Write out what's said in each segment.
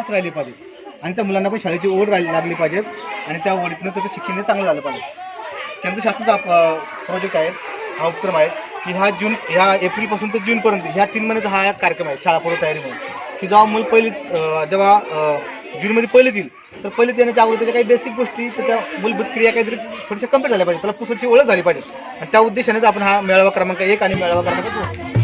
खास राहिली पाहिजे. आणि त्या मुलांना पण शाळेची ओढ राहिली लागली पाहिजे. आणि त्या ओढीतनं त्याचं शिक्षण चांगलं झालं पाहिजे. केंद्र शासनाचा प्रोजेक्ट आहे. हा उपक्रम आहे की ह्या जून ह्या एप्रिलपासून तर जूनपर्यंत ह्या तीन महिन्याचा हा कार्यक्रम आहे शाळा पूर्व तयारी म्हणून. की जेव्हा मूल पहिले जेव्हा जूनमध्ये पहिले येईल तर पहिले देण्याच्या अगोदर त्याच्या काही बेसिक गोष्टी त्याच्या मूलभूत क्रिया काहीतरी थोडीशा कंप्लीट झाल्या पाहिजे. त्याला पुस्तकाची ओळख झाली पाहिजे. आणि त्या उद्देशानेच आपण हा मेळावा क्रमांक एक आणि मेळावा क्रमांक दोन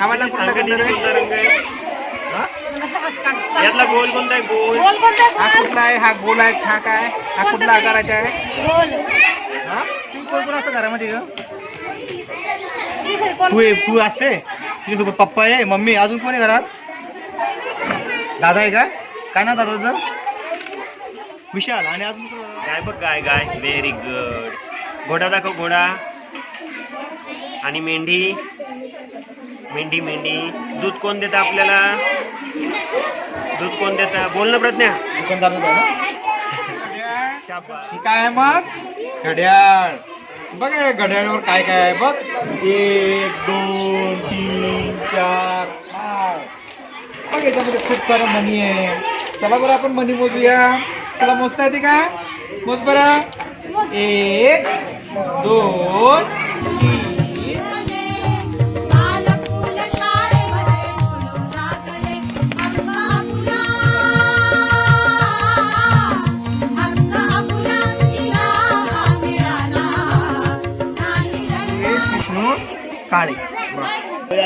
हा कुठला कलर आहे? यातला गोल कोणता आहे? गोल. हा कुठला आहे? हा गोल आहे? हा काय? हा कुठला आकाराचा आहे? हा? तू कोण कोण असतं घरामध्ये ग? तू आहे तू असते? तुझ्यासोबत पप्पा आहे मम्मी अजून कोण आहे घरात? दादा आहे का? काय ना दादाचं विशाल आणि अजून कोण? गाय बघ गाय गाय. व्हेरी गुड घोडा दाखव घोडा. आणि मेंढी. मेंढी मेंढी. दूध कोण देतं आपल्याला? दूध कोण देतं? बोल ना प्रज्ञा. दुकानदार होता ना शाबास. ही काय आहे मग? घड्याळ. बघ हे घड्याळावर काय काय आहे बघ. एक दोन तीन चार बघ याच्यामध्ये खूप सारं मनी आहे. चला बरं आपण मनी मोजूया. तुला मोजता येते का? मोज बरं. एक दोन तीन. बालफूल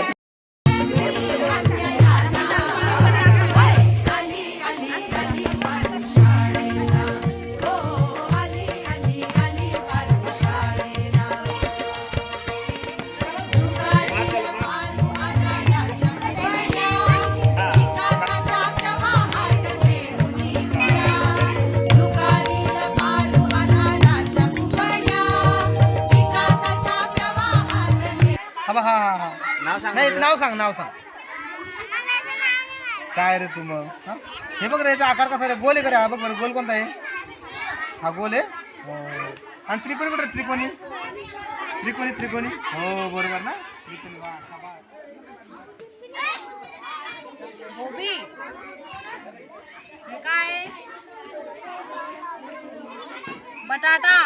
नाही नाव सांग नाव सांग. काय रे तू मग? हा? हे बघ रे याचा आकार कसा रे? गोल आहे का रे? हा बघ बरं गोल कोणता आहे? हा गोल आहे? हो. आणि त्रिकोणी कुठे त्रिकोणी? त्रिकोणी त्रिकोणी? हो बरोबर ना? त्रिकोणी वा शाबास. गोबी हे काय? बटाटा.